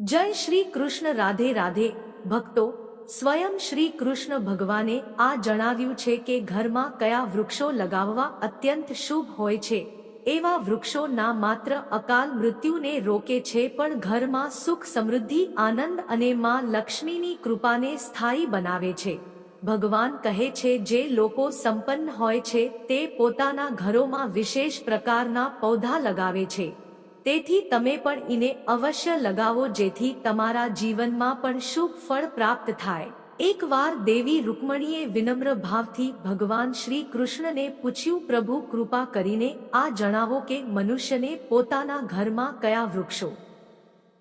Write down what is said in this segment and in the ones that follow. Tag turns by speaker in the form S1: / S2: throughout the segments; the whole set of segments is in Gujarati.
S1: જય શ્રી કૃષ્ણ રાધે રાધે. ભક્તો, સ્વયં શ્રી કૃષ્ણ ભગવાને આ જણાવ્યું છે કે ઘરમાં કયા વૃક્ષો લગાવવા અત્યંત શુભ હોય છે. એવા વૃક્ષો ના માત્ર અકાલ મૃત્યુને રોકે છે પણ ઘરમાં સુખ સમૃદ્ધિ, આનંદ અને માં લક્ષ્મીની કૃપાને સ્થાયી બનાવે છે. ભગવાન કહે છે જે લોકો સંપન્ન હોય છે તે પોતાના ઘરોમાં વિશેષ પ્રકારના પૌધા લગાવે છે. તેથી તમે પણ એને અવશ્ય લગાવો જેથી તમારા જીવનમાં પણ શુભ ફળ પ્રાપ્ત થાય. એકવાર દેવી રૂકમણીએ વિનમ્ર ભાવથી ભગવાન શ્રી કૃષ્ણને પૂછ્યું, પ્રભુ, કૃપા કરીને આ જણાવો કે મનુષ્યને પોતાના ઘરમાં કયા વૃક્ષો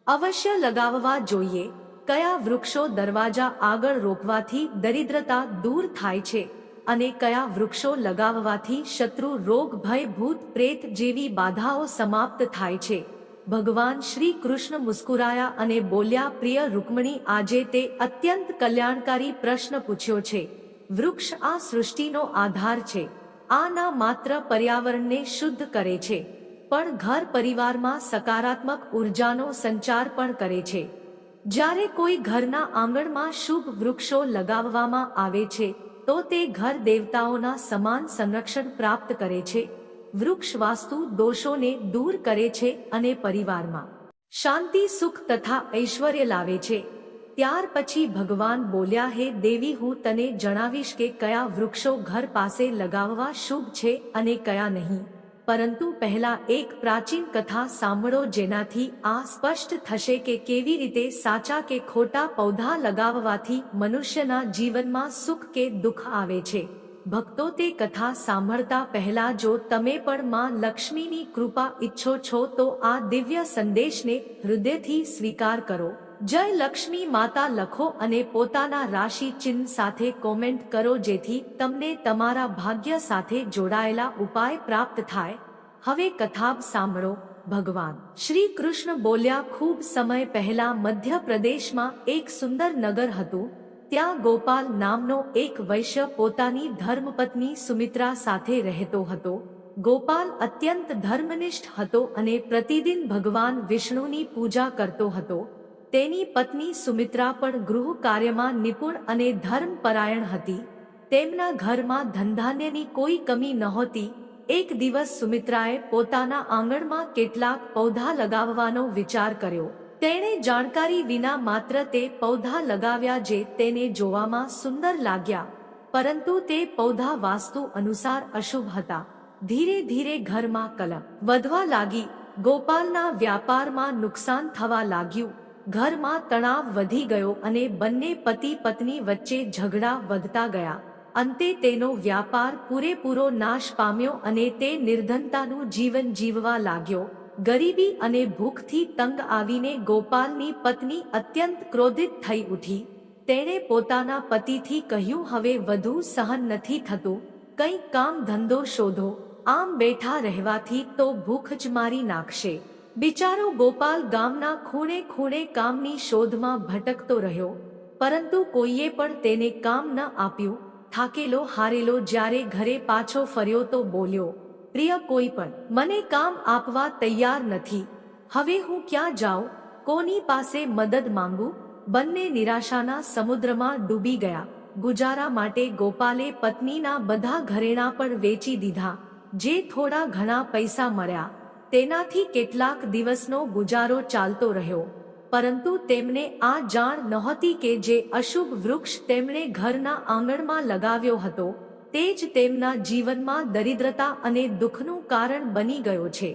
S1: અવશ્ય લગાવવા જોઈએ? કયા વૃક્ષો દરવાજા આગળ રોપવાથી દરિદ્રતા દૂર થાય છે? અને કયા વૃક્ષો લગાવવાથી શત્રુ રોગ, ભય, ભૂત, પ્રેત જેવી બાધાઓ સમાપ્ત થાય છે? ભગવાન શ્રી કૃષ્ણ મુસ્કુરાયા અને બોલ્યા, પ્રિય રૂકમણી, આજે તે અત્યંત કલ્યાણકારી પ્રશ્ન પૂછ્યો છે. વૃક્ષ આ સૃષ્ટિનો આધાર છે. આ ના માત્ર પર્યાવરણને શુદ્ધ કરે છે. પણ ઘર પરિવારમાં સકારાત્મક ઉર્જાનો સંચાર પણ કરે છે. જ્યારે કોઈ ઘરના આંગણમાં શુભ વૃક્ષો લગાવવામાં આવે છે તો તે ઘર દેવતાઓના સમાન સંરક્ષણ પ્રાપ્ત કરે છે. વૃક્ષ વાસ્તુ દોષોને દૂર કરે છે અને પરિવારમાં શાંતિ, સુખ તથા ઐશ્વર્ય લાવે છે. ત્યાર પછી ભગવાન બોલ્યા, હે દેવી, હું તને જણાવીશ કે કયા વૃક્ષો ઘર પાસે લગાવવા શુભ છે અને કયા નહીં. પરંતુ પહેલા એક પ્રાચીન કથા સાંભળો જેનાથી આ સ્પષ્ટ થશે કે કેવી રીતે સાચા કે ખોટા પૌધા લગાવવાથી મનુષ્યના જીવનમાં સુખ કે દુઃખ આવે છે. ભક્તો તે કથા સાંભળતા પહેલા જો તમે પણ માં લક્ષ્મીની કૃપા ઈચ્છો છો તો આ દિવ્ય સંદેશને હૃદયથી સ્વીકાર કરો. જય લક્ષ્મી માતા લખો અને પોતાના રાશિ ચિહ્ન સાથે કોમેન્ટ કરો જેથી તમને તમારા ભાગ્ય સાથે જોડાયેલા ઉપાય પ્રાપ્ત થાય. હવે કથાબ સાંભળો. ભગવાન, શ્રી કૃષ્ણ બોલ્યા ખૂબ સમય પહેલા મધ્ય પ્રદેશમાં એક સુંદર નગર હતું. ત્યાં ગોપાલ નામનો એક વૈશ્ય પોતાની ધર્મપત્ની સુમિત્રા સાથે રહેતો હતો. ગોપાલ અત્યંત ધર્મનિષ્ઠ હતો અને પ્રતિદિન ભગવાન વિષ્ણુની પૂજા કરતો હતો. તેની પત્ની સુમિત્રા પણ ગૃહ કાર્યમાં નિપુણ અને ધર્મપરાયણ હતી. તેમના ઘરમાં ધંધાન્યની કોઈ કમી નહોતી. એક દિવસ સુમિત્રાએ પોતાના આંગણમાં કેટલાક પૌધા લગાવવાનો વિચાર કર્યો. તેણે જાણકારી વિના માત્ર તે પૌધા લગાવ્યા જે તેને જોવામાં સુંદર લાગ્યા. પરંતુ તે પૌધા વાસ્તુ અનુસાર અશુભ હતા. ધીરે ધીરે ઘરમાં કલમ વધવા લાગી. ગોપાલના વ્યાપારમાં નુકસાન થવા લાગ્યું. ઘરમાં તણાવ વધી ગયો અને બંને પતિ પત્ની વચ્ચે ઝઘડા વધતા ગયા. અંતે તેનો વ્યાપાર પૂરેપૂરો નાશ પામ્યો અને તે નિર્ધનતાનું જીવન જીવવા લાગ્યો. ગરીબી અને ભૂખથી તંગ આવીને ગોપાલની પત્ની અત્યંત ક્રોધિત થઈ ઉઠી. તેણે પોતાના પતિથી કહ્યું, હવે વધુ સહન નથી થતું. કંઈક કામ ધંધો શોધો. આમ બેઠા રહેવાથી તો ભૂખ જ મારી નાખશે. બિચારો ગોપાલ ગામના ખૂણે ખૂણે કામની શોધમાં ભટકતો રહ્યો, પરંતુ કોઈએ પણ તેને કામ ન આપ્યું. થાકેલો, હારેલો, જ્યારે ઘરે પાછો ફર્યો તો બોલ્યો, પ્રિય કોઈ પણ, મને કામ આપવા તૈયાર નથી. હવે હું ક્યાં જાઉં? કોની પાસે મદદ માંગુ? બંને નિરાશાના સમુદ્રમાં ડૂબી ગયા. ગુજારા માટે ગોપાલે પત્નીના બધા ઘરેણા પણ વેચી દીધા, જે થોડા ઘણા પૈસા મળ્યા. તેનાથી કેટલાક દિવસનો ગુજારો ચાલતો રહ્યો, પરંતુ તેમને આ જાણ નહોતી કે જે અશુભ વૃક્ષ તેમણે ઘરના આંગણમાં લગાવ્યો હતો, તે જ તેમના જીવનમાં દરિદ્રતા અને દુઃખનું કારણ બની ગયો છે.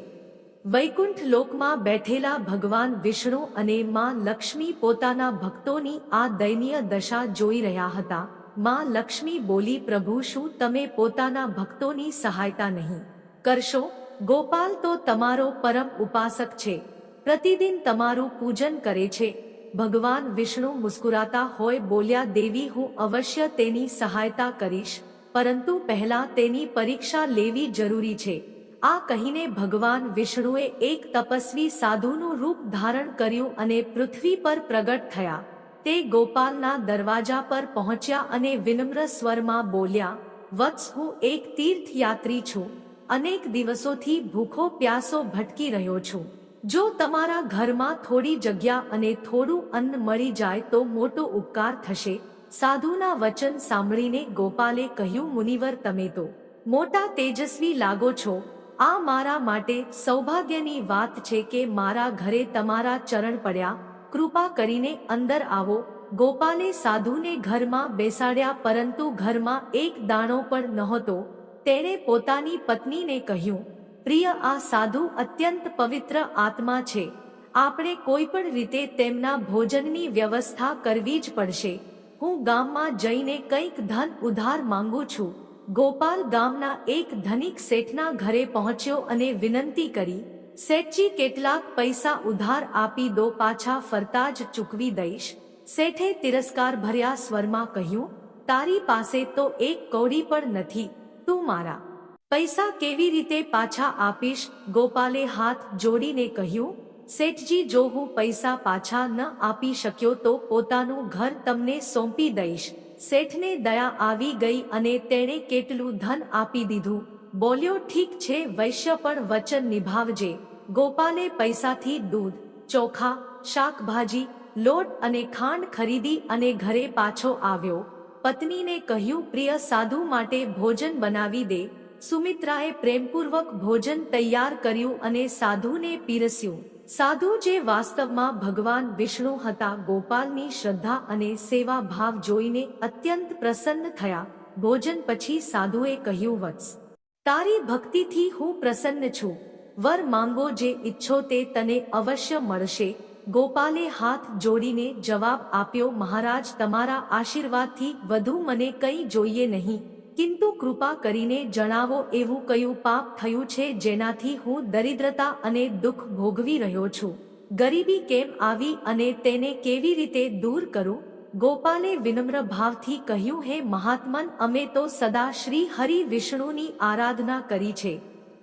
S1: વૈકુંઠ લોકમાં બેઠેલા ભગવાન વિષ્ણુ અને માં લક્ષ્મી પોતાના ભક્તોની આ દયનીય દશા જોઈ રહ્યા હતા. માં લક્ષ્મી બોલી, પ્રભુ, શું તમે પોતાના ભક્તોની સહાયતા નહીં કરશો? ગોપાલ તો તમારો પરમ ઉપાસક છે. પ્રતિદિન તમારું પૂજન કરે છે. ભગવાન વિષ્ણુ મુસ્કુરાતા હોય બોલ્યા, દેવી, હું અવશ્ય તેની સહાયતા કરીશ, પરંતુ પહેલા તેની પરીક્ષા લેવી જરૂરી છે. આ કહીને ભગવાન વિષ્ણુએ એક તપસ્વી સાધુનું રૂપ ધારણ કર્યું અને પૃથ્વી પર પ્રગટ થયા. તે ગોપાલના દરવાજા પર પહોંચ્યા અને વિનમ્ર સ્વરમાં બોલ્યા, વત્સ, હું એક તીર્થયાત્રી છું. અનેક દિવસોથી ભૂખો પ્યાસો ભટકી રહ્યો છું. જો તમારા ઘરમાં થોડી જગ્યા અને થોડું અન્ન મળી જાય તો મોટો ઉપકાર થશે. સાધુના વચન સાંભળીને ગોપાલે કહ્યું, મુનિવર, તમે તો મોટા તેજસ્વી લાગો છો. આ મારા માટે સૌભાગ્યની વાત છે કે મારા ઘરે તમારા ચરણ પડ્યા. કૃપા કરીને અંદર આવો. ગોપાલે સાધુને ઘરમાં બેસાડ્યા, પરંતુ ઘરમાં એક દાણો પણ નહોતો. તેણે પોતાની પત્નીને કહ્યું, પ્રિય, આ સાધુ અત્યંત પવિત્ર આત્મા છે. આપણે કોઈ પણ રીતે તેમના ભોજનની વ્યવસ્થા કરવી જ પડશે. હું ગામમાં જઈને કંઈક ધન ઉધાર માંગુ છું. ગોપાલ ગામના એક ધનિક શેઠના ઘરે પહોંચ્યો અને વિનંતી કરી, શેઠજી, કેટલાક પૈસા ઉધાર આપી દો, પાછા ફરતા જ ચૂકવી દઈશ. શેઠે તિરસ્કાર ભર્યા સ્વરમાં કહ્યું, તારી પાસે તો એક કૌડી પણ નથી. તું મારા. પૈસા કેવી રીતે પાછા આપીશ? ગોપાલે હાથ જોડીને કહ્યું, શેઠજી, જો હું પૈસા પાછા ન આપી શક્યો તો પોતાનું ઘર તમને સોંપી દઈશ. શેઠને દયા આવી ગઈ અને તેણે કેટલું ધન આપી દીધું. બોલ્યો, ઠીક છે, વૈશ્ય પણ વચન નિભાવજે. ગોપાલે પૈસાથી દૂધ, ચોખા, શાકભાજી, લોટ અને ખાંડ ખરીદી અને ઘરે પાછો આવ્યો. પત્નીને કહ્યું, પ્રિય સાધુ માટે ભોજન બનાવી દે. સુમિત્રાએ પ્રેમપૂર્વક ભોજન તૈયાર કર્યું અને સાધુને પીરસ્યું. સાધુ જે વાસ્તવમાં ભગવાન વિષ્ણુ હતા, ગોપાલની શ્રદ્ધા અને સેવા ભાવ જોઈને અત્યંત પ્રસન્ન થયા. ભોજન પછી સાધુએ કહ્યું, વત્સ, તારી ભક્તિથી હું પ્રસન્ન છું. વર માંગો જે ઈચ્છો તે તને અવશ્ય મળશે. ગોપાલે હાથ જોડીને જવાબ આપ્યો, મહારાજ, તમારા આશીર્વાદથી વધુ મને કંઈ જોઈએ નહીં. કિંતુ કૃપા કરીને જણાવો એવું કયું પાપ થયું છે જેનાથી હું દરિદ્રતા અને દુઃખ ભોગવી રહ્યો છું. ગરીબી કેમ આવી અને તેને કેવી રીતે દૂર કરું? ગોપાલે વિનમ્ર ભાવથી કહ્યું, હે મહાત્મન, અમે તો સદા શ્રી હરિ વિષ્ણુની આરાધના કરી છે.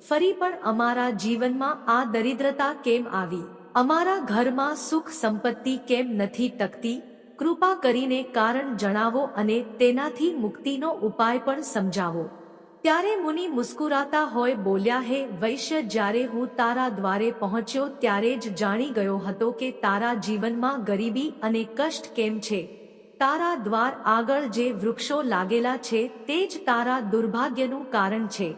S1: ફરી પણ અમારા જીવનમાં આ દરિદ્રતા કેમ આવી? અમારા ઘરમાં સુખ સંપત્તિ કેમ નથી ટકતી? કૃપા કરીને કારણ જણાવો અને તેનાથી મુક્તિનો ઉપાય પણ સમજાવો. ત્યારે મુનિ મુસ્કુરાતા હોય બોલ્યા, હે વૈશ્ય, જ્યારે હું તારા દ્વારે પહોંચ્યો ત્યારે જ જાણી ગયો હતો કે તારા જીવનમાં ગરીબી અને કષ્ટ કેમ છે. તારા દ્વાર આગળ જે વૃક્ષો લાગેલા છે તે જ તારા દુર્ભાગ્યનું કારણ છે.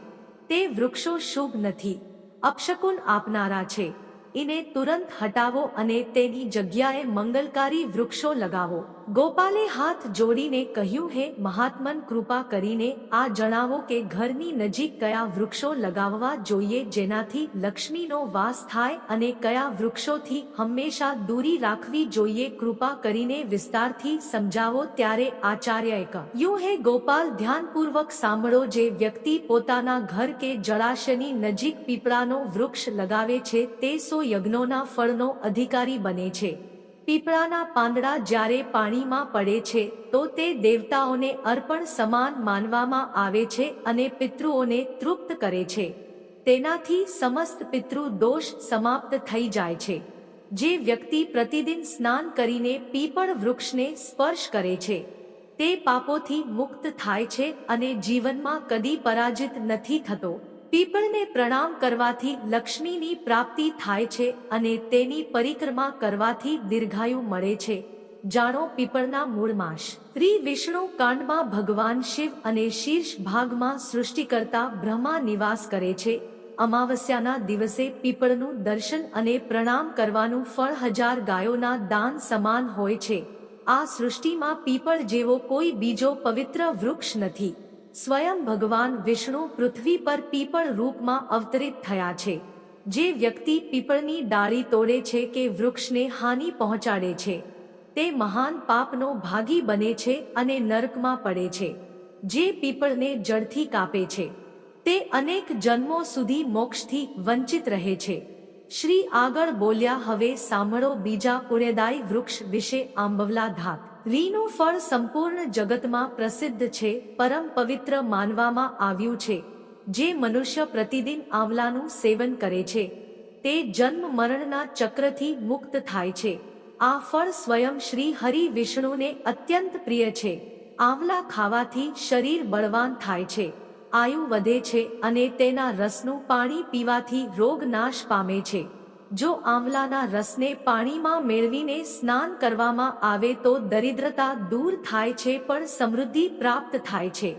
S1: તે વૃક્ષો શુભ નથી. અપશકુન આપનારા છે. એને તુરંત હટાવો અને તેની જગ્યાએ મંગલકારી વૃક્ષો લગાવો. ગોપાલે હાથ જોડીને કહ્યું, હે મહાત્મન, કૃપા કરીને આ જણાવો કે ઘરની નજીક કયા વૃક્ષો લગાવવા જોઈએ જેનાથી લક્ષ્મીનો વાસ થાય અને કયા વૃક્ષોથી હંમેશા દૂરી રાખવી જોઈએ કૃપા કરીને વિસ્તારથી સમજાવો ત્યારે આચાર્યએ કહ્યું. હે ગોપાલ, ધ્યાનપૂર્વક સાંભળો જે વ્યક્તિ પોતાના ઘર કે જળાશયની નજીક પીપળાનો વૃક્ષ લગાવે છે તે સો યજ્ઞોના ફળનો અધિકારી બને છે. પીપળાના પાંદડા જ્યારે પાણીમાં પડે છે, તો તે દેવતાઓને અર્પણ સમાન માનવામાં આવે છે અને પિતૃઓને તૃપ્ત કરે છે. તેનાથી સમસ્ત પિતૃ દોષ સમાપ્ત થઈ જાય છે. જે વ્યક્તિ પ્રતિદિન સ્નાન કરીને પીપળ વૃક્ષને સ્પર્શ કરે છે, તે પાપોથી મુક્ત થાય છે અને જીવનમાં કદી પરાજિત નથી થતો. પીપળને પ્રણામ કરવાથી લક્ષ્મીની પ્રાપ્તિ થાય છે અને તેની પરિક્રમા કરવાથી દીર્ઘાયુ મળે છે. જાણો પીપળના મૂળમાં શ્રી વિષ્ણુ કાંડમાં ભગવાન શિવ અને શીર્ષ ભાગમાં સૃષ્ટિ કરતા બ્રહ્મા નિવાસ કરે છે. અમાવસ્યાના દિવસે પીપળનું દર્શન અને પ્રણામ કરવાનું ફળ હજાર ગાયોના દાન સમાન હોય છે. આ સૃષ્ટિમાં પીપળ જેવો કોઈ બીજો પવિત્ર વૃક્ષ નથી. સ્વયં ભગવાન વિષ્ણુ પૃથ્વી પર પીપળ રૂપમાં અવતરિત થયા છે, જે વ્યક્તિ પીપળની ડાળી તોડે છે કે વૃક્ષને હાનિ પહોંચાડે છે. તે મહાન પાપનો ભાગી બને છે અને નરકમાં પડે છે, જે પીપળને જડથી કાપે છે. તે અનેક જન્મો સુધી મોક્ષથી વંચિત રહે છે. શ્રી આગળ બોલ્યા, હવે સાંભળો, બીજા પુણ્યદાયી વૃક્ષ વિશે આંબવલા ધાત રીનું ફળ સંપૂર્ણ જગતમાં પ્રસિદ્ધ છે, પરમ પવિત્ર માનવામાં આવ્યું છે, જે મનુષ્ય પ્રતિદિન આંવલાનું સેવન કરે છે. તે જન્મ મરણના ચક્રથી મુક્ત થાય છે. આ ફળ સ્વયં શ્રી હરિ વિષ્ણુને અત્યંત પ્રિય છે. આંવલા ખાવાથી શરીર બળવાન થાય છે. આયુ વધે છે અને તેના રસનું પાણી પીવાથી રોગ નાશ પામે છે. જો આંવલાના રસને પાણીમાં મેળવીને સ્નાન કરવામાં આવે તો દરિદ્રતા દૂર થાય છે, પણ સમૃદ્ધિ પ્રાપ્ત થાય છે.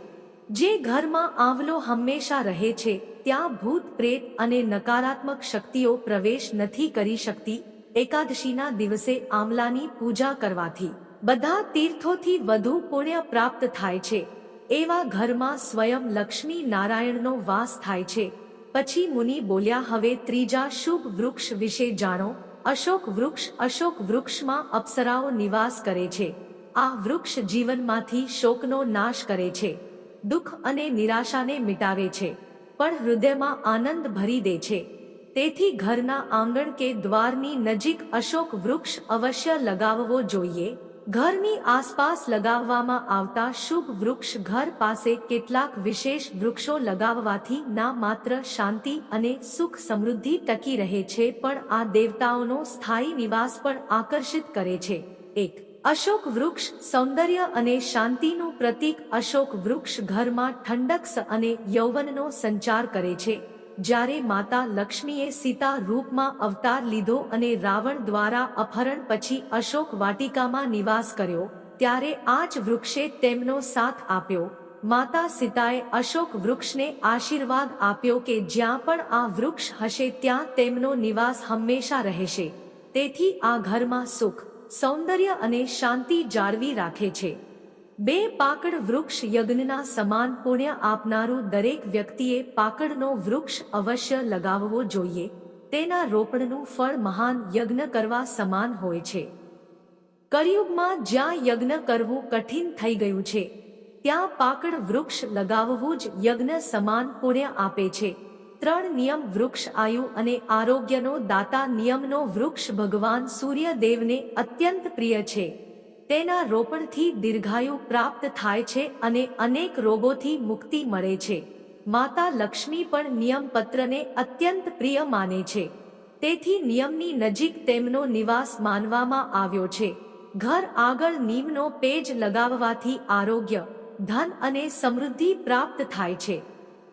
S1: જે ઘરમાં આંવલો હંમેશા રહે છે, ત્યાં ભૂત, પ્રેત અને નકારાત્મક શક્તિઓ પ્રવેશ નથી કરી શકતી. એકાદશીના દિવસે આંવલાની પૂજા કરવાથી બધા તીર્થોથી વધુ પુણ્ય પ્રાપ્ત થાય છે. એવા ઘરમાં સ્વયં લક્ષ્મી નારાયણનો વાસ થાય છે. પછી મુનિ બોલ્યા, હવે ત્રીજા શુભ વૃક્ષ વિશે જાણો. અશોક વૃક્ષ અશોક વૃક્ષમાં અપ્સરાઓ નિવાસ કરે છે. આ વૃક્ષ જીવનમાંથી શોકનો નાશ કરે છે. દુઃખ અને નિરાશાને મિટાવે છે. પણ હૃદયમાં આનંદ ભરી દે છે. તેથી ઘરના આંગણ કે દ્વારની નજીક અશોક વૃક્ષ અવશ્ય લગાવવો જોઈએ. ઘરની આસપાસ લગાવવામાં આવતા શુભ વૃક્ષ ઘર પાસે કેટલાક વિશેષ વૃક્ષો લગાવવાથી ના માત્ર શાંતિ અને સુખ સમૃદ્ધિ ટકી રહે છે, પણ આ દેવતાઓનો સ્થાયી નિવાસ પણ આકર્ષિત કરે છે. એક, અશોક વૃક્ષ સૌંદર્ય અને શાંતિનું પ્રતીક અશોક વૃક્ષ ઘરમાં ઠંડક અને યૌવનનો સંચાર કરે છે. જ્યારે માતા લક્ષ્મીએ સીતા રૂપમાં અવતાર લીધો અને રાવણ દ્વારા અપહરણ પછી અશોક વાટિકામાં નિવાસ કર્યો, ત્યારે આ જ વૃક્ષે તેમનો સાથ આપ્યો. માતા સીતાએ અશોક વૃક્ષને આશીર્વાદ આપ્યો કે જ્યાં પણ આ વૃક્ષ હશે ત્યાં તેમનો નિવાસ હંમેશા રહેશે. તેથી આ ઘરમાં સુખ, સૌંદર્ય અને શાંતિ જાળવી રાખે છે. બે પાકડ વૃક્ષ યજ્ઞના સમાન પુણ્ય આપનારું દરેક વ્યક્તિએ પાકડનો વૃક્ષ અવશ્ય લગાવવો જોઈએ. તેના રોપણનું ફળ મહાન યજ્ઞ કરવા સમાન હોય છે. કરિયુગમાં જ્યાં યજ્ઞ કરવું કઠિન થઈ ગયું છે, ત્યાં પાકડ વૃક્ષ લગાવવું જ યજ્ઞ સમાન પુણ્ય આપે છે. ત્રણ નિયમ વૃક્ષ આયુ અને આરોગ્યનો દાતા નિયમનો વૃક્ષ ભગવાન સૂર્યદેવને અત્યંત પ્રિય છે. તેના રોપણથી દીર્ઘાયુ પ્રાપ્ત થાય છે અને અનેક રોગોથી મુક્તિ મળે છે. માતા લક્ષ્મી પણ નિયમપત્રને અત્યંત પ્રિય માને છે. તેથી નિયમની નજીક તેમનો નિવાસ માનવામાં આવ્યો છે. ઘર આગળ નીમનો પેજ લગાવવાથી આરોગ્ય, ધન અને સમૃદ્ધિ પ્રાપ્ત થાય છે.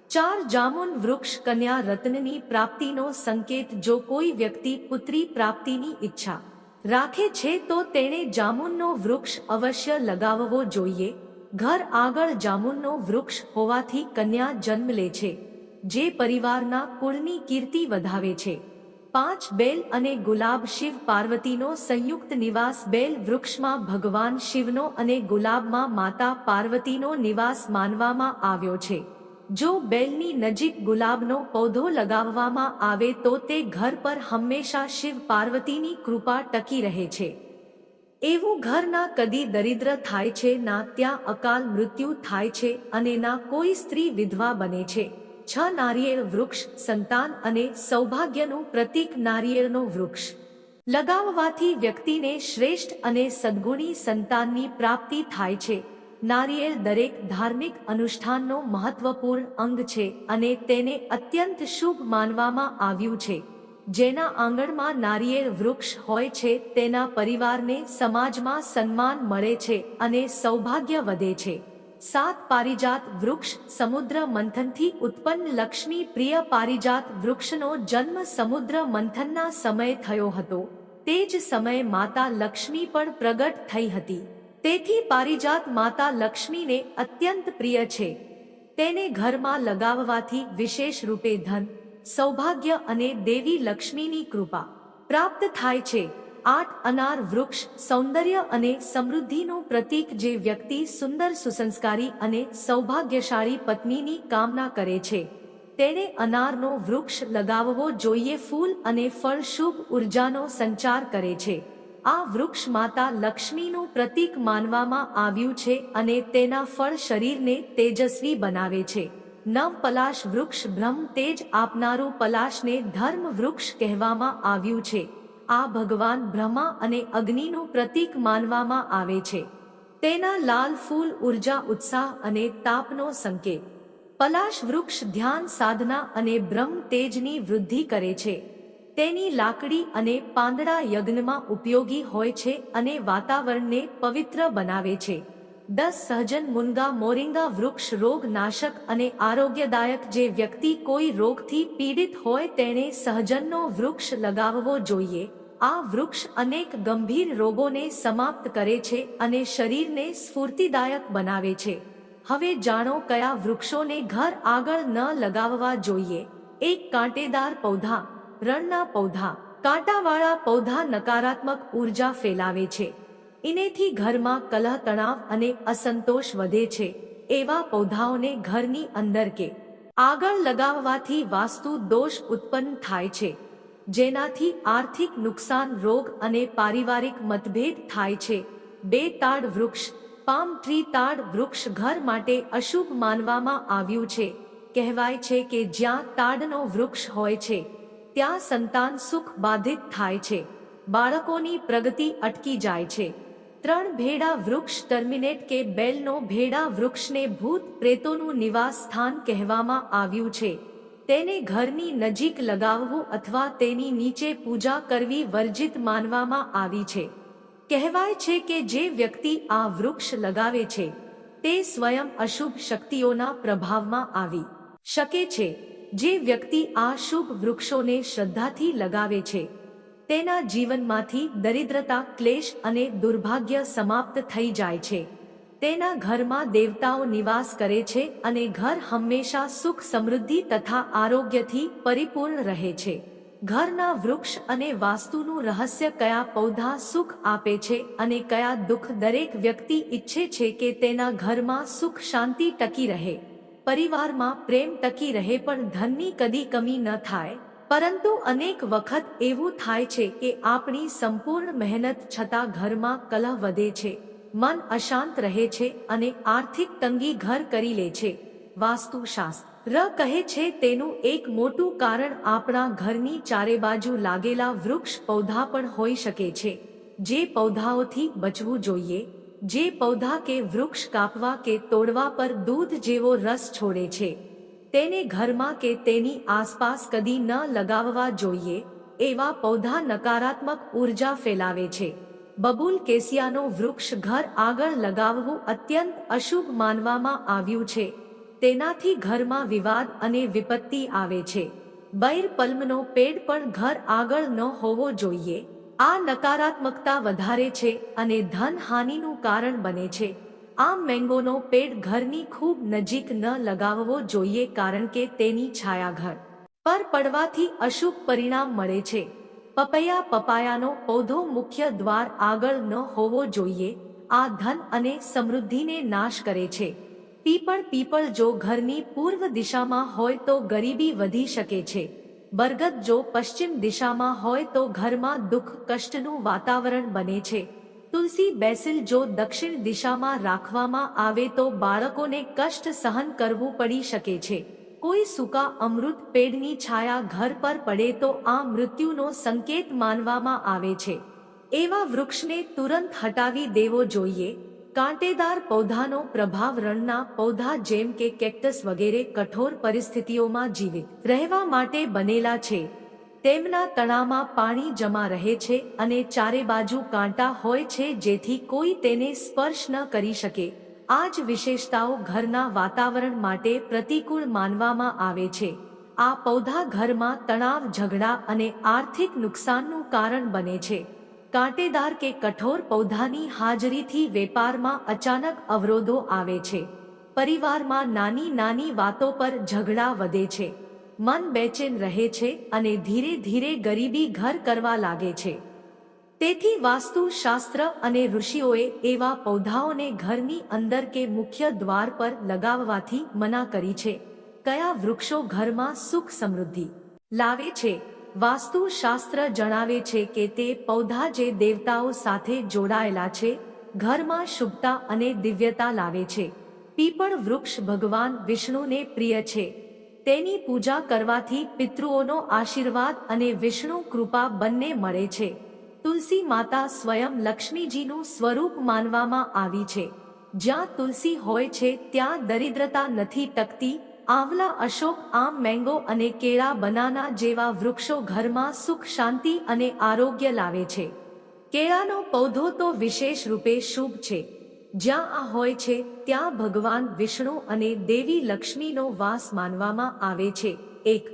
S1: ચાર જામુન વૃક્ષ કન્યા રત્નની પ્રાપ્તિનો સંકેત જો કોઈ વ્યક્તિ પુત્રી પ્રાપ્તિની ઈચ્છા રાખે છે તો તેણે જામુનનો વૃક્ષ અવશ્ય લગાવવો જોઈએ. ઘર આગળ જામુનનો વૃક્ષ હોવાથી કન્યા જન્મ લે છે, જે પરિવારના કુળની કીર્તિ વધાવે છે. પાંચ બેલ અને ગુલાબ શિવ પાર્વતીનો સંયુક્ત નિવાસ બેલ વૃક્ષમાં ભગવાન શિવનો અને ગુલાબમાં માતા પાર્વતીનો નિવાસ માનવામાં આવ્યો છે. જો બેલની નજીક ગુલાબનો પૌધો લગાવવામાં આવે તો તે ઘર પર હંમેશા શિવ પાર્વતીની કૃપા ટકી રહે છે. એવું ઘર ના કદી દરિદ્ર થાય છે, ના ત્યાં અકાલ મૃત્યુ થાય છે અને ના કોઈ સ્ત્રી વિધવા બને છે. છ નારિયેળ વૃક્ષ, સંતાન અને સૌભાગ્યનું પ્રતીક નારિયેળનો વૃક્ષ. લગાવવાથી વ્યક્તિને શ્રેષ્ઠ અને સદગુણી સંતાનની પ્રાપ્તિ થાય છે. નારિયેળ દરેક ધાર્મિક અનુષ્ઠાનનો મહત્વપૂર્ણ અંગ છે અને તેને અત્યંત શુભ માનવામાં આવ્યું છે. જેના આંગણમાં નારિયેળ વૃક્ષ હોય છે, તેના પરિવારને સમાજમાં સન્માન મળે છે અને સૌભાગ્ય વધે છે. સાત પારિજાત વૃક્ષ સમુદ્ર મંથનથી ઉત્પન્ન લક્ષ્મી પ્રિય પારિજાત વૃક્ષનો જન્મ સમુદ્ર મંથનના સમયે થયો હતો. તે જ સમયે માતા લક્ષ્મી પણ પ્રગટ થઈ હતી. તેથી પારિજાત માતા લક્ષ્મીને અત્યંત પ્રિય છે. તેને ઘરમાં લગાવવાથી વિશેષ રૂપે ધન, સૌભાગ્ય અને દેવી લક્ષ્મીની કૃપા પ્રાપ્ત થાય છે. આઠ અનાર વૃક્ષ, સૌંદર્ય અને સમૃદ્ધિનું પ્રતીક જે વ્યક્તિ સુંદર સુસંસ્કારી અને સૌભાગ્યશાળી પત્નીની કામના કરે છે. તેણે અનારનો વૃક્ષ લગાવવો જોઈએ, ફૂલ અને ફળ શુભ ઉર્જાનો સંચાર કરે છે. આ વૃક્ષ માતા લક્ષ્મીનું પ્રતીક માનવામાં આવ્યું છે અને તેના ફળ શરીરને તેજસ્વી બનાવે છે. નવ પલાશ વૃક્ષ બ્રહ્મ તેજ આપનારું પલાશને ધર્મ વૃક્ષ કહેવામાં આવ્યું છે. આ ભગવાન બ્રહ્મા અને અગ્નિનું પ્રતીક માનવામાં આવે છે. તેના લાલ ફૂલ ઊર્જા ઉત્સાહ અને તાપનો સંકેત. પલાશ વૃક્ષ ધ્યાન સાધના અને બ્રહ્મ તેજની વૃદ્ધિ કરે છે. તેની લાકડી અને પાંદડા યજ્ઞમાં ઉપયોગી હોય છે અને વાતાવરણને પવિત્ર બનાવે છે. દસ સહજન મુનગા મોરિંગા વૃક્ષ રોગ નાશક અને આરોગ્યદાયક જે વ્યક્તિ કોઈ રોગથી પીડિત હોય તેણે સહજનનો વૃક્ષ લગાવવો જોઈએ. આ વૃક્ષ અનેક ગંભીર રોગોને સમાપ્ત કરે છે અને શરીરને સ્ફૂર્તિદાયક બનાવે છે. હવે જાણો કયા વૃક્ષોને ઘર આગળ ન લગાવવા જોઈએ. એક કાંટેદાર પૌધા રણના પૌધા, કાંટાવાળા પૌધા નકારાત્મક ઊર્જા ફેલાવે છે. ઇનેથી ઘરમાં કલહ, તણાવ અને અસંતોષ વધે છે. એવા પૌધાઓને ઘરની અંદર કે આગળ લગાવવાથી વાસ્તુ દોષ ઉત્પન્ન થાય છે. જેનાથી આર્થિક નુકસાન, રોગ અને પારિવારિક મતભેદ થાય છે. બે તાડ વૃક્ષ, પામ ટ્રી તાડ વૃક્ષ ઘર માટે અશુભ માનવામાં આવ્યું છે. કહેવાય છે કે જ્યાં તાડનો વૃક્ષ હોય છે ત્યાં સંતાન સુખ બાધિત થાય છે. બાળકોની પ્રગતિ અટકી જાય છે. ત્રણ ભેડા વૃક્ષ ટર્મિનેટ કે બેલનો ભેડા વૃક્ષને ભૂત પ્રેતોનું નિવાસ સ્થાન કહેવામાં આવ્યું છે. તેને ઘરની નજીક લગાવવું અથવા તેની નીચે પૂજા કરવી વર્જિત માનવામાં આવી છે. કહેવાય છે કે જે વ્યક્તિ આ વૃક્ષ લગાવે છે, તે સ્વયં અશુભ શક્તિઓના પ્રભાવમાં આવી શકે છે. જે વ્યક્તિ આ શુભ વૃક્ષોને શ્રદ્ધાથી લગાવે છે, તેના જીવનમાંથી દરિદ્રતા, ક્લેશ અને દુર્ભાગ્ય સમાપ્ત થઈ જાય છે. તેના ઘરમાં દેવતાઓ નિવાસ કરે છે અને ઘર હંમેશા સુખ સમૃદ્ધિ તથા આરોગ્યથી પરિપૂર્ણ રહે છે. ઘરના વૃક્ષ અને વાસ્તુનું રહસ્ય કયા પૌધા સુખ આપે છે અને કયા દુઃખ દરેક વ્યક્તિ ઈચ્છે છે કે તેના ઘરમાં સુખ શાંતિ ટકી રહે. પરિવારમાં પ્રેમ ટકી રહે પણ ધનની કદી કમી ન થાય. પરંતુ અનેક વખત એવું થાય છે કે આપણી સંપૂર્ણ મહેનત છતાં ઘરમાં કલહ વધે છે. મન અશાંત રહે છે અને આર્થિક તંગી ઘર કરી લે છે. વાસ્તુશાસ્ત્ર ર કહે છે તેનું એક મોટું કારણ આપણા ઘરની ચારે બાજુ લાગેલા વૃક્ષ, પૌધા પણ હોઈ શકે છે. જે પૌધાઓથી બચવું જોઈએ. જે પૌધા કે વૃક્ષ કાપવા કે તોડવા પર દૂધ જેવો રસ છોડે છે, તેને ઘરમાં કે તેની આસપાસ કદી ન લગાવવા જોઈએ, એવા પૌધા નકારાત્મક ઊર્જા ફેલાવે છે. બબુલ કેસિયાનો વૃક્ષ ઘર આગળ લગાવવું અત્યંત અશુભ માનવામાં આવ્યું છે. તેનાથી ઘરમાં વિવાદ અને વિપત્તિ આવે છે. બૈર પલ્મનો પેડ પણ ઘર આગળ ન હોવો જોઈએ. આ નકારાત્મકતા વધારે છે અને ધન હાનિનું કારણ બને છે. આમ મેંગોનો પેડ ઘરની ખૂબ નજીક ન લગાવવો જોઈએ કારણ કે તેની છાયા ઘર પર પડવાથી અશુભ પરિણામ મળે છે. પપૈયા પપાયાનો પૌધો મુખ્ય દ્વાર આગળ ન હોવો જોઈએ. આ ધન અને સમૃદ્ધિને નાશ કરે છે. પીપળ પીપળ જો ઘરની પૂર્વ દિશામાં હોય તો ગરીબી વધી શકે છે. બરગદ જો પશ્ચિમ દિશામાં હોય તો ઘરમાં દુઃખ કષ્ટનું વાતાવરણ બને છે. તુલસી બેસિલ જો દક્ષિણ દિશામાં રાખવામાં આવે તો બાળકોને કષ્ટ સહન કરવું પડી શકે છે. કોઈ સૂકા અમૃત પેડની છાયા ઘર પર પડે તો આ મૃત્યુનો સંકેત માનવામાં આવે છે. એવા વૃક્ષને તુરંત હટાવી દેવો જોઈએ. કાંટેદાર પૌધાનો પ્રભાવ રણના પૌધા જેમ કે કેક્ટસ વગેરે કઠોર પરિસ્થિતિઓમાં જીવિત રહેવા માટે બનેલા છે. તેમના તળામાં પાણી જમા રહે છે અને ચારે બાજુ કાંટા હોય છે જેથી કોઈ તેને સ્પર્શ ન કરી શકે. આ જ વિશેષતાઓ ઘરના વાતાવરણ માટે પ્રતિકૂળ માનવામાં આવે છે. આ પૌધા ઘરમાં તણાવ, ઝઘડા અને આર્થિક નુકસાનનું કારણ બને છે. કાંટેદાર કે કઠોર પૌધાની હાજરીથી વેપારમાં અચાનક અવરોધો આવે છે. પરિવારમાં નાની નાની વાતો પર ઝઘડા વધે છે. મન બેચેન રહે છે અને ધીરે ધીરે ગરીબી ઘર કરવા લાગે છે. તેથી વાસ્તુશાસ્ત્ર અને ઋષિઓએ એવા પૌધાઓને ઘરની અંદર કે મુખ્ય દ્વાર પર લગાવવાથી મના કરી છે. કયા વૃક્ષો ઘરમાં સુખ સમૃદ્ધિ લાવે છે? વાસ્તુ શાસ્ત્ર જણાવે છે કે તે પૌધા જે દેવતાઓ સાથે જોડાયેલા છે, ઘરમાં શુભતા અને દિવ્યતા લાવે છે. પીપળ વૃક્ષ ભગવાન વિષ્ણુને પ્રિય છે. તેની પૂજા કરવાથી પિતૃઓનો આશીર્વાદ અને વિષ્ણુ કૃપા બંને મળે છે. તુલસી માતા સ્વયં લક્ષ્મીજીનું સ્વરૂપ માનવામાં આવી છે. જ્યાં તુલસી હોય છે, ત્યાં દરિદ્રતા નથી ટકતી આંવલા અશોક, આમ મેંગો અને કેળા બનાના જેવા વૃક્ષો ઘરમાં સુખ, શાંતિ અને આરોગ્ય લાવે છે. કેળાનો પૌધો તો વિશેષ રૂપે શુભ છે. જ્યાં આ હોય છે, ત્યાં ભગવાન વિષ્ણુ અને દેવી લક્ષ્મીનો વાસ માનવામાં આવે છે. એક,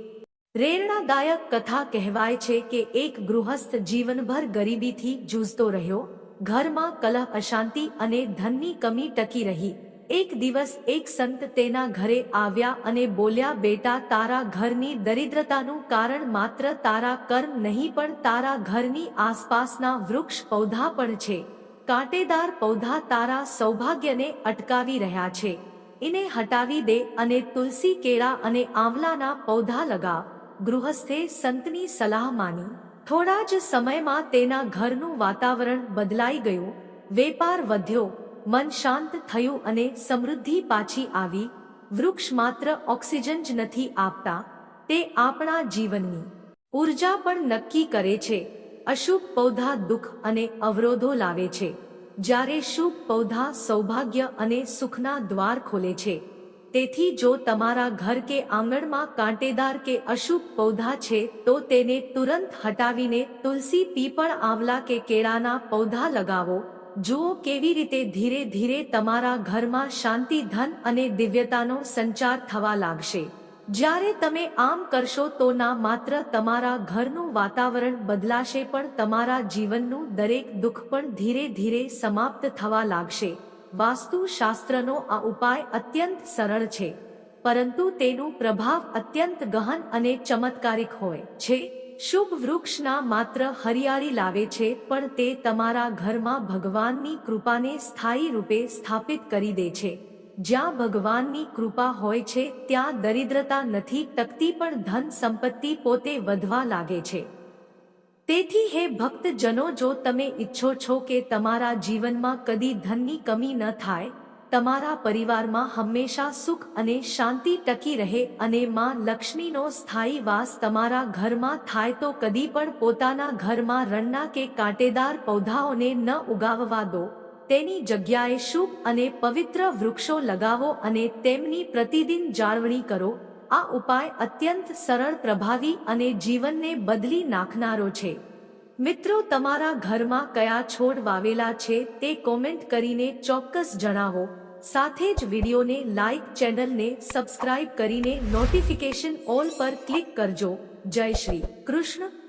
S1: પ્રેરણાદાયક કથા કહેવાય છે કે એક ગૃહસ્થ જીવનભર ગરીબીથી જૂઝતો રહ્યો, ઘરમાં કલહ અશાંતિ અને ધનની કમી ટકી રહી. એક દિવસ એક સંત તેના ઘરે આવ્યા અને બોલ્યા, બેટા, તારા ઘરની દરિદ્રતાનું કારણ માત્ર તારા કર્મ નહીં, પણ તારા ઘરની આસપાસના વૃક્ષ પૌધા પણ છે. કાંટેદાર પૌધા તારા સૌભાગ્યને અટકાવી રહ્યા છે. એને હટાવી દે અને તુલસી, કેળા અને આંવલાના પૌધા લગાવ ગૃહસ્થે સંતની સલાહ માની. થોડા જ સમયમાં તેના ઘરનું વાતાવરણ બદલાઈ ગયું. વેપાર વધ્યો. મન શાંત થયું અને સમૃદ્ધિ પાછી આવી. વૃક્ષ માત્ર ઓક્સિજન જ નથી આપતા, તે આપણા જીવનની ઊર્જા પણ નક્કી કરે છે. અશુભ પૌધા દુઃખ અને અવરોધો લાવે છે. જ્યારે શુભ પૌધા સૌભાગ્ય અને સુખના દ્વાર ખોલે છે. તેથી જો તમારા ઘર કે આંગણમાં કાંટેદાર કે અશુભ પૌધા છે, તો તેને તુરંત હટાવીને તુલસી પીપળ આંવલા કે કેળાના પૌધા લગાવો. જુઓ કેવી રીતે ધીરે ધીરે તમારા ઘરમાં શાંતિ, ધન અને દિવ્યતાનો સંચાર થવા લાગશે? જ્યારે તમે આમ કરશો તો ના માત્ર તમારા ઘરનું વાતાવરણ બદલાશે, પણ તમારા જીવનનું દરેક દુઃખ પણ ધીરે ધીરે સમાપ્ત થવા લાગશે. વાસ્તુશાસ્ત્રનો આ ઉપાય અત્યંત સરળ છે. પરંતુ તેનું પ્રભાવ અત્યંત ગહન અને ચમત્કારિક હોય છે. શુભ વૃક્ષના માત્ર હરિયાળી લાવે છે, પણ તે તમારા ઘરમાં ભગવાનની કૃપાને સ્થાયી રૂપે સ્થાપિત કરી દે છે. જ્યાં ભગવાનની કૃપા હોય છે, ત્યાં દરિદ્રતા નથી ટકતી પણ ધન સંપત્તિ પોતે વધવા લાગે છે. તેથી હે ભક્તજનો, જો તમે ઈચ્છો છો કે તમારા જીવનમાં કદી ધનની કમી ન થાય તમારા પરિવારમાં હંમેશા સુખ અને શાંતિ ટકી રહે અને માં લક્ષ્મીનો સ્થાયી વાસ તમારા ઘરમાં થાય તો કદી પણ પોતાના ઘરમાં રણના કે કાંટેદાર પૌધાઓને ન ઉગાવવા દો. તેની જગ્યાએ શુભ અને પવિત્ર વૃક્ષો લગાવો અને તેમની પ્રતિદિન જાળવણી કરો. આ ઉપાય અત્યંત સરળ, પ્રભાવી અને જીવનને બદલી નાખનારો છે. મિત્રો, તમારા ઘરમાં કયા છોડ વાવેલા છે તે કોમેન્ટ કરીને ચોક્કસ જણાવો. સાથે જ વિડીયોને લાઈક, ચેનલને સબસ્ક્રાઇબ કરીને નોટિફિકેશન ઓલ પર ક્લિક કરજો. જય શ્રી કૃષ્ણ.